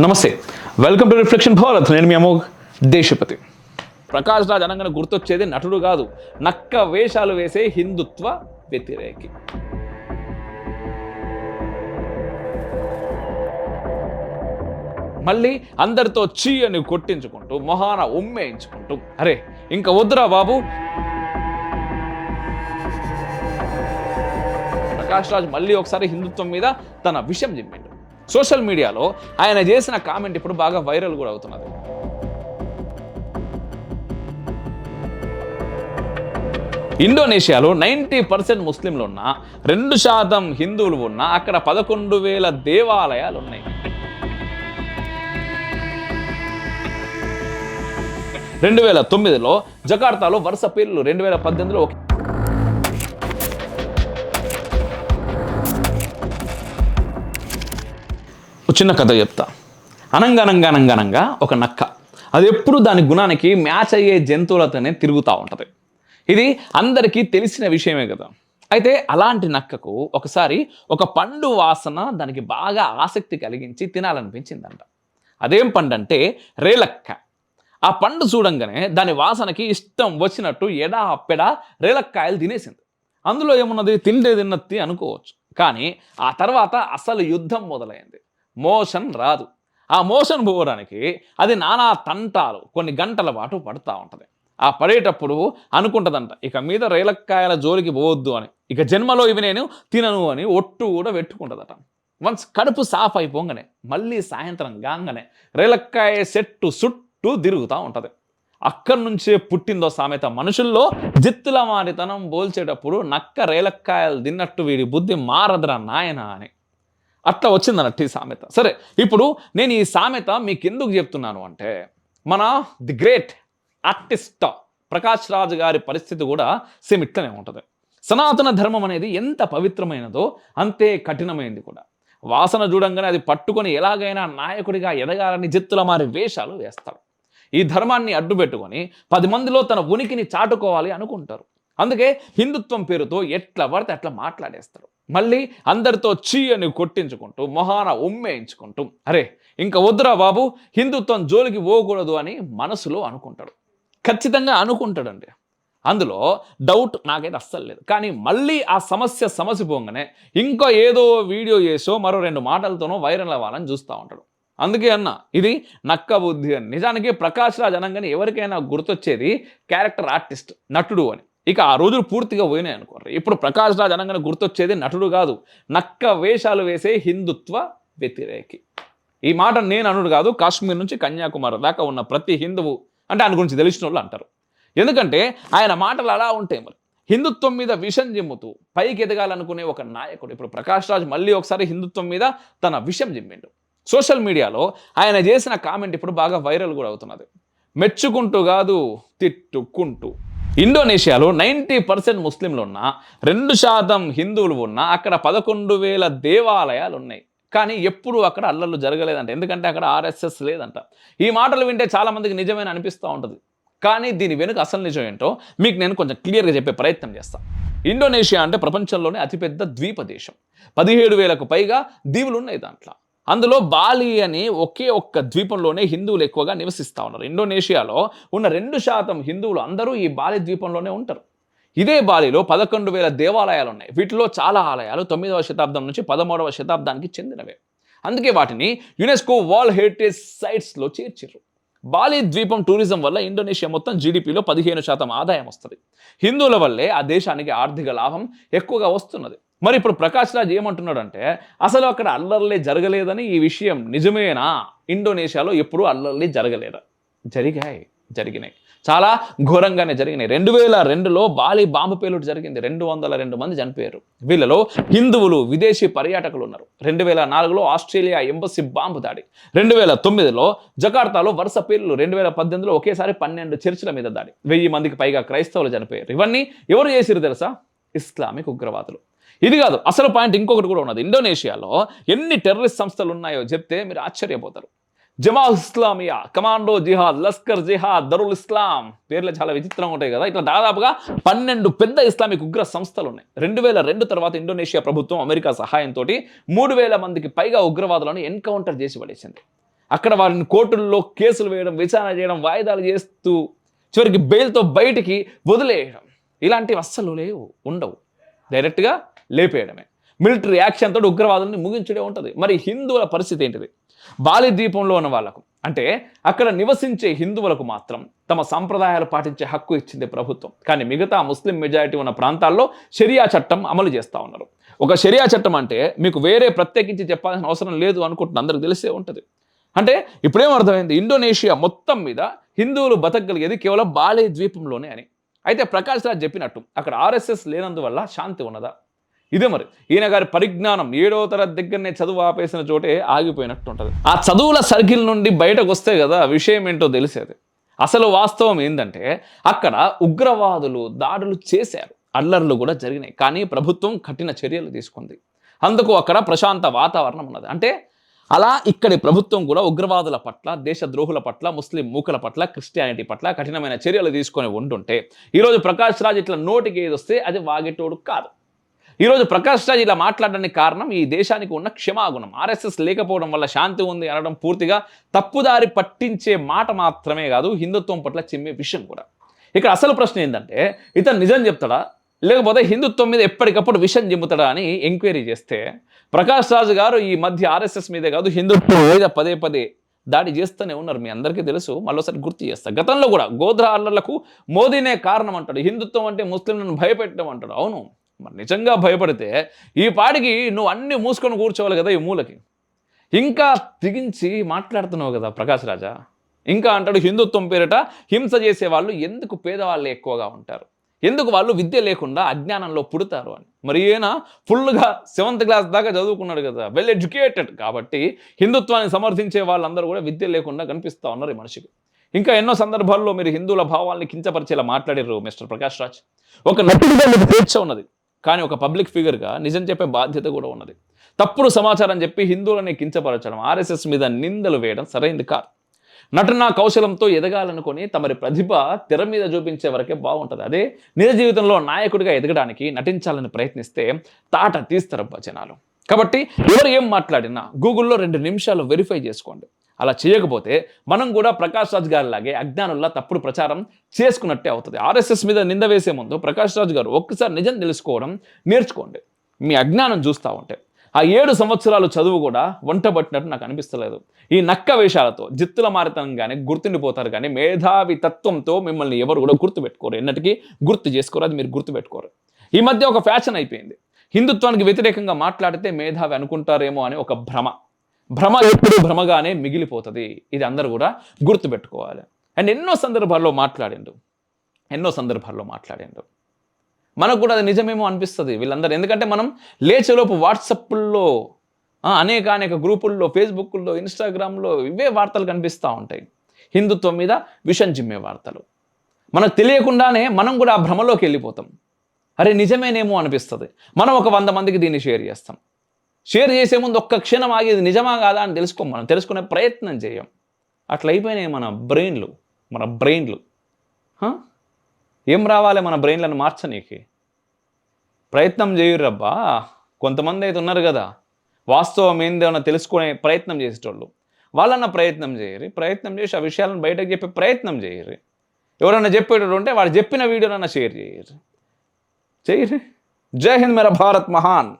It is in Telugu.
నమస్తే. వెల్కమ్ టు రిఫ్లెక్షన్ భారత్ నేను మీ అమోఘ్ దేశపతి. ప్రకాష్ రాజ్ అనగానే గుర్తొచ్చేది నటుడు కాదు. నక్క వేషాలు వేసే హిందుత్వ వ్యతిరేకి. మళ్ళీ అందరితో చీ అని కొట్టించుకుంటూ మొహాన ఉమ్మేయించుకుంటూ. అరే ఇంకా వద్దురా బాబు. ప్రకాష్ రాజ్ మళ్ళీ ఒకసారి హిందుత్వం మీద తన విషయం చెప్పిండు సోషల్ మీడియాలో ఆయన చేసిన కామెంట్ ఇప్పుడు బాగా వైరల్ కూడా అవుతున్నది. ఇండోనేషియాలో నైంటీ పర్సెంట్ ముస్లింలు ఉన్నా రెండు శాతం హిందువులు ఉన్నా అక్కడ పదకొండు వేల దేవాలయాలు ఉన్నాయి. రెండు వేల తొమ్మిదిలో జకార్తాలో వరుస పేర్లు రెండు వేల పద్దెనిమిదిలో చిన్న కథ చెప్తా. అనంగనంగనంగనంగా ఒక నక్క. అది ఎప్పుడు దాని గుణానికి మ్యాచ్ అయ్యే జంతువులతోనే తిరుగుతూ ఉంటుంది. ఇది అందరికీ తెలిసిన విషయమే కదా. అయితే అలాంటి నక్కకు ఒకసారి ఒక పండు వాసన దానికి బాగా ఆసక్తి కలిగించి తినాలనిపించిందంట. అదేం పండు అంటే రేలక్క. ఆ పండు చూడంగానే దాని వాసనకి ఇష్టం వచ్చినట్టు ఎడా అప్పెడా రేలక్కాయలు తినేసింది. అందులో ఏమున్నది? తిండే తిన్నత్తి అనుకోవచ్చు. కానీ ఆ తర్వాత అసలు యుద్ధం మొదలైంది. మోషన్ రాదు. ఆ మోషన్ పోవడానికి అది నానా తంటాలు కొన్ని గంటల పాటు పడుతూ ఉంటుంది. ఆ పడేటప్పుడు అనుకుంటుందంట ఇక మీద రేలక్కాయల జోలికి పోవద్దు అని. ఇక జన్మలో ఇవి నేను తినను అని ఒట్టు కూడా పెట్టుకుంటుందట. వన్స్ కడుపు సాఫ్ అయిపోగానే మళ్ళీ సాయంత్రం కాగానే రేలక్కాయ చెట్టు చుట్టూ తిరుగుతూ ఉంటుంది. అక్కడి నుంచే పుట్టిందో సామెత మనుషుల్లో జిత్తుల మారితనం పోల్చేటప్పుడు నక్క రేలక్కాయలు తిన్నట్టు వీడి బుద్ధి మారదురా నాయన అని. అట్లా వచ్చిందన్నట్టు ఈ సామెత. సరే ఇప్పుడు నేను ఈ సామెత మీకు ఎందుకు చెప్తున్నాను అంటే మన the great artist Prakash Raj గారి పరిస్థితి కూడా సేమ్ ఇట్లనే ఉంటుంది. సనాతన ధర్మం అనేది ఎంత పవిత్రమైనదో అంతే కఠినమైనది కూడా. వాసన చూడంగానే అది పట్టుకొని ఎలాగైనా నాయకుడిగా ఎదగాలని జిత్తుల మారి వేషాలు వేస్తాడు ఈ ధర్మాన్ని అడ్డుపెట్టుకొని పది మందిలో తన ఉనికిని చాటుకోవాలి అనుకుంటారు. అందుకే హిందుత్వం పేరుతో ఎట్లా పడితే అట్లా మాట్లాడేస్తారు. మళ్ళీ అందరితో చీ అని కొట్టించుకుంటూ మొహాన ఉమ్మేయించుకుంటూ అరే ఇంకా వద్దురా బాబు హిందుత్వం జోలికి పోకూడదు అని మనసులో అనుకుంటాడు. ఖచ్చితంగా అనుకుంటాడండి. అందులో డౌట్ నాకైతే అస్సలు లేదు. కానీ మళ్ళీ ఆ సమస్య సమస్య పోగానే ఇంకో ఏదో వీడియో చేసో మరో రెండు మాటలతోనో వైరల్ అవ్వాలని చూస్తూ ఉంటాడు. అందుకే అన్న ఇది నక్క బుద్ధి అని. నిజానికి ప్రకాష్ రాజ్ అనగానే ఎవరికైనా గుర్తొచ్చేది క్యారెక్టర్ ఆర్టిస్ట్ నటుడు అని. ఇక ఆ రోజులు పూర్తిగా పోయినాయి అనుకోండి. ఇప్పుడు ప్రకాష్ రాజ్ అనగానే గుర్తొచ్చేది నటుడు కాదు. నక్క వేషాలు వేసే హిందుత్వ వ్యతిరేకి. ఈ మాట నేను అనుడు కాదు కాశ్మీర్ నుంచి కన్యాకుమారి దాకా ఉన్న ప్రతి హిందువు అంటే ఆయన గురించి తెలిసిన వాళ్ళు అంటారు. ఎందుకంటే ఆయన మాటలు అలా ఉంటాయి మరి. హిందుత్వం మీద విషం జిమ్ముతూ పైకి ఎదగాలనుకునే ఒక నాయకుడు. ఇప్పుడు ప్రకాష్ రాజ్ మళ్ళీ ఒకసారి హిందుత్వం మీద తన విషం జిమ్మిండు. సోషల్ మీడియాలో ఆయన చేసిన కామెంట్ ఇప్పుడు బాగా వైరల్ కూడా అవుతున్నది. మెచ్చుకుంటూ కాదు తిట్టుకుంటూ. ఇండోనేషియాలో నైంటీ పర్సెంట్ ముస్లింలు ఉన్నా రెండు శాతం హిందువులు ఉన్నా అక్కడ పదకొండు వేల దేవాలయాలు ఉన్నాయి. కానీ ఎప్పుడు అక్కడ అల్లర్లు జరగలేదంట. ఎందుకంటే అక్కడ ఆర్ఎస్ఎస్ లేదంట. ఈ మాటలు వింటే చాలామందికి నిజమైన అనిపిస్తూ ఉంటుంది. కానీ దీని వెనుక అసలు నిజం ఏంటో మీకు నేను కొంచెం క్లియర్గా చెప్పే ప్రయత్నం చేస్తాను ఇండోనేషియా అంటే ప్రపంచంలోనే అతిపెద్ద ద్వీప దేశం పదిహేడు వేలకు పైగా దీవులు ఉన్నాయి దాంట్లో. అందులో బాలి అని ఒకే ఒక్క ద్వీపంలోనే హిందువులు ఎక్కువగా నివసిస్తూ ఉన్నారు. ఇండోనేషియాలో ఉన్న రెండు శాతం హిందువులు అందరూ ఈ బాలి ద్వీపంలోనే ఉంటారు. ఇదే బాలిలో పదకొండు వేల దేవాలయాలు ఉన్నాయి. వీటిలో చాలా ఆలయాలు తొమ్మిదవ శతాబ్దం నుంచి పదమూడవ శతాబ్దానికి చెందినవే. అందుకే వాటిని యునెస్కో వరల్డ్ హెరిటేజ్ సైట్స్లో చేర్చారు బాలి ద్వీపం టూరిజం వల్ల ఇండోనేషియా మొత్తం జీడిపిలో పదిహేను శాతం ఆదాయం వస్తుంది. హిందువుల వల్లే ఆ దేశానికి ఆర్థిక లాభం ఎక్కువగా వస్తున్నది. మరి ఇప్పుడు ప్రకాష్ రాజ్ ఏమంటున్నాడంటే అసలు అక్కడ అల్లర్లే జరగలేదని ఈ విషయం నిజమేనా? ఇండోనేషియాలో ఎప్పుడూ అల్లర్లే జరగలేదా? జరిగాయి జరిగినాయి. చాలా ఘోరంగానే జరిగినాయి. రెండు వేల రెండులో బాలి బాంబు పేలుడు జరిగింది. రెండు వందల రెండు మంది చనిపోయారు. వీళ్ళలో హిందువులు విదేశీ పర్యాటకులు ఉన్నారు. రెండు వేల నాలుగులో ఆస్ట్రేలియా ఎంబసీ బాంబు దాడి. రెండు వేల తొమ్మిదిలో జకార్తాలో వరుస పేర్లు రెండు వేల పద్దెనిమిదిలో ఒకేసారి పన్నెండు చర్చిల మీద దాడి. వెయ్యి మందికి పైగా క్రైస్తవులు చనిపోయారు. ఇవన్నీ ఎవరు చేసిరు తెలుసా? ఇస్లామిక్ ఉగ్రవాదులు. ఇది కాదు అసలు పాయింట్ ఇంకొకటి కూడా ఉన్నది. ఇండోనేషియాలో ఎన్ని టెర్రరిస్ట్ సంస్థలు ఉన్నాయో చెప్తే మీరు ఆశ్చర్యపోతారు. Jemaah Islamiyah Komando Jihad Laskar Jihad Darul Islam పేర్లు చాలా విచిత్రంగా ఉంటాయి కదా. ఇట్లా దాదాపుగా పన్నెండు పెద్ద ఇస్లామిక్ ఉగ్ర సంస్థలు ఉన్నాయి. రెండు వేల రెండు తర్వాత ఇండోనేషియా ప్రభుత్వం అమెరికా సహాయంతో మూడు వేల మందికి పైగా ఉగ్రవాదులను ఎన్కౌంటర్ చేసి పడేసింది. అక్కడ వారిని కోర్టుల్లో కేసులు వేయడం విచారణ చేయడం వాయిదాలు చేస్తూ చివరికి బెయిల్తో బయటికి వదిలేయడం. ఇలాంటివి అస్సలు లేవు ఉండవు. డైరెక్ట్గా లేపేయడమే. మిలిటరీ యాక్షన్ తోటి ఉగ్రవాదుల్ని ముగించడే ఉంటుంది. మరి హిందువుల పరిస్థితి ఏంటిది? బాలి ద్వీపంలో ఉన్న వాళ్ళకు అంటే అక్కడ నివసించే హిందువులకు మాత్రం తమ సంప్రదాయాలు పాటించే హక్కు ఇచ్చింది ప్రభుత్వం. కానీ మిగతా ముస్లిం మెజారిటీ ఉన్న ప్రాంతాల్లో షరియా చట్టం అమలు చేస్తూ ఉన్నారు. ఒక షరియా చట్టం అంటే మీకు వేరే ప్రత్యేకించి చెప్పాల్సిన అవసరం లేదు అనుకుంటున్న అందరికి తెలిసే ఉంటుంది. అంటే ఇప్పుడేం అర్థమైంది? ఇండోనేషియా మొత్తం మీద హిందువులు బతకగలిగేది కేవలం బాలే ద్వీపంలోనే అని. అయితే ప్రకాష్ రాజ్ చెప్పినట్టు అక్కడ ఆర్ఎస్ఎస్ లేనందువల్ల శాంతి ఉన్నదా? ఇదే మరి. ఈయన గారి పరిజ్ఞానం ఏడో తరగతి దగ్గరనే చదువు ఆపేసిన చోటే ఆగిపోయినట్టు ఉంటుంది ఆ చదువుల సర్కిల్ నుండి బయటకు వస్తే కదా విషయం ఏంటో తెలిసేది. అసలు వాస్తవం ఏంటంటే అక్కడ ఉగ్రవాదులు దాడులు చేశారు. అల్లర్లు కూడా జరిగినాయి. కానీ ప్రభుత్వం కఠిన చర్యలు తీసుకుంది. అందుకు అక్కడ ప్రశాంత వాతావరణం ఉన్నది. అంటే అలా ఇక్కడి ప్రభుత్వం కూడా ఉగ్రవాదుల పట్ల దేశద్రోహుల పట్ల ముస్లిం మూకల పట్ల క్రిస్టియానిటీ పట్ల కఠినమైన చర్యలు తీసుకొని ఉంటుంటే ఈరోజు ప్రకాష్ రాజ్ ఇట్లా నోటికి ఏది వస్తే అది వాగేటోడు కాదు. ఈరోజు ప్రకాష్ రాజ్ ఇలా మాట్లాడడానికి కారణం ఈ దేశానికి ఉన్న క్షమాగుణం. ఆర్ఎస్ఎస్ లేకపోవడం వల్ల శాంతి ఉంది అనడం పూర్తిగా తప్పుదారి పట్టించే మాట మాత్రమే కాదు హిందుత్వం పట్ల చెమ్మే విషయం కూడా. ఇక్కడ అసలు ప్రశ్న ఏంటంటే ఇతను నిజం చెప్తాడా? లేకపోతే హిందుత్వం మీద ఎప్పటికప్పుడు విషయం చెబుతాడా అని ఎంక్వైరీ చేస్తే ప్రకాష్ రాజు గారు ఈ మధ్య ఆర్ఎస్ఎస్ మీదే కాదు హిందుత్వం మీద పదే పదే దాడి చేస్తూనే ఉన్నారు. మీ అందరికీ తెలుసు మళ్ళీసారి గుర్తు చేస్తా. గతంలో కూడా గోధ్ర అల్లర్లకు మోదీనే కారణం అంటాడు. హిందుత్వం అంటే ముస్లింలను భయపెట్టడం అంటాడు. అవును. మరి నిజంగా భయపడితే ఈ పాడికి నువ్వు అన్ని మూసుకొని కూర్చోవాలి కదా ఈ మూలకి. ఇంకా తెగించి మాట్లాడుతున్నావు కదా ప్రకాష్ రాజా. ఇంకా అంటాడు హిందుత్వం పేరిట హింస చేసే వాళ్ళు ఎందుకు పేదవాళ్ళు ఎక్కువగా ఉంటారు? ఎందుకు వాళ్ళు విద్య లేకుండా అజ్ఞానంలో పుడతారు? అని. మరి ఈయన ఫుల్గా సెవెంత్ క్లాస్ దాకా చదువుకున్నాడు కదా వెల్ ఎడ్యుకేటెడ్ కాబట్టి హిందుత్వాన్ని సమర్థించే వాళ్ళందరూ కూడా విద్య లేకుండా కనిపిస్తూ ఉన్నారు ఈ మనిషికి. ఇంకా ఎన్నో సందర్భాల్లో మీరు హిందువుల భావాల్ని కించపరిచేలా మాట్లాడారు మిస్టర్ ప్రకాష్ రాజ్. ఒక నటుడిగా మీకు స్వేచ్ఛ ఉన్నది. కానీ ఒక పబ్లిక్ ఫిగర్గా నిజం చెప్పే బాధ్యత కూడా ఉన్నది. తప్పుడు సమాచారం చెప్పి హిందువులని కించపరచడం ఆర్ఎస్ఎస్ మీద నిందలు వేయడం సరైంది కాదు. నటన కౌశలంతో ఎదగాలనుకొని తమరి ప్రతిభ తెర మీద చూపించే వరకే బాగుంటుంది. అదే నిజ జీవితంలో నాయకుడిగా ఎదగడానికి నటించాలని ప్రయత్నిస్తే తాట తీస్తారబ్బా జనాలు కాబట్టి ఎవరు ఏం మాట్లాడినా గూగుల్లో రెండు నిమిషాలు వెరిఫై చేసుకోండి. అలా చేయకపోతే మనం కూడా ప్రకాష్ రాజ్ గారిలాగే అజ్ఞానుల్లా తప్పుడు ప్రచారం చేసుకున్నట్టే అవుతుంది. ఆర్ఎస్ఎస్ మీద నింద వేసే ముందు ప్రకాష్ రాజ్ గారు ఒక్కసారి నిజం తెలుసుకోవడం నేర్చుకోండి. మీ అజ్ఞానం చూస్తూ ఉంటే. ఆ ఏడు సంవత్సరాలు చదువు కూడా వంట పట్టినట్టు నాకు అనిపిస్తలేదు. ఈ నక్క వేషాలతో జిత్తుల మారితనంగానే గుర్తుండిపోతారు కానీ మేధావి తత్వంతో మిమ్మల్ని ఎవరు కూడా గుర్తుపెట్టుకోరు. ఎన్నటికీ గుర్తు చేసుకోరు అది మీరు గుర్తుపెట్టుకోరు. ఈ మధ్య ఒక ఫ్యాషన్ అయిపోయింది. హిందుత్వానికి వ్యతిరేకంగా మాట్లాడితే మేధావి అనుకుంటారేమో అనే ఒక భ్రమ. భ్రమ ఎప్పుడు భ్రమగానే మిగిలిపోతుంది. ఇది అందరూ కూడా గుర్తుపెట్టుకోవాలి. అండ్ ఎన్నో సందర్భాల్లో మాట్లాడిండు ఎన్నో సందర్భాల్లో మాట్లాడిండు మనకు కూడా అది నిజమేమో అనిపిస్తుంది వీళ్ళందరూ. ఎందుకంటే మనం లేచేలోపు వాట్సప్ల్లో అనేక అనేక గ్రూపుల్లో ఫేస్బుక్లో ఇన్స్టాగ్రామ్లో ఇవే వార్తలు కనిపిస్తూ ఉంటాయి. హిందుత్వం మీద విషం చిమ్మే వార్తలు. మనకు తెలియకుండానే మనం కూడా ఆ భ్రమలోకి వెళ్ళిపోతాం. అరే నిజమేనేమో అనిపిస్తుంది. మనం ఒక వంద మందికి దీన్ని షేర్ చేస్తాం. షేర్ చేసే ముందు ఒక్క క్షణం ఆగి ఇది నిజమా కాదా అని తెలుసుకో మనం తెలుసుకునే ప్రయత్నం చేయం. అట్లా అయిపోయినాయి మన బ్రెయిన్లు మన బ్రెయిన్లు. ఏం రావాలి మన బ్రెయిన్లను మార్చనీకి? ప్రయత్నం చేయుర్రబ్బా. కొంతమంది అయితే ఉన్నారు కదా వాస్తవం ఏందేమన్నా తెలుసుకునే ప్రయత్నం చేసేటోళ్ళు. వాళ్ళన్న ప్రయత్నం చేయరు ప్రయత్నం చేసి ఆ విషయాలను బయటకు చెప్పే ప్రయత్నం చేయరు. ఎవరన్నా చెప్పేటోడు ఉంటే వాడు చెప్పిన వీడియోనన్నా షేర్ చేయరు. చేయరు. జై హింద్ మేర భారత్ మహాన్.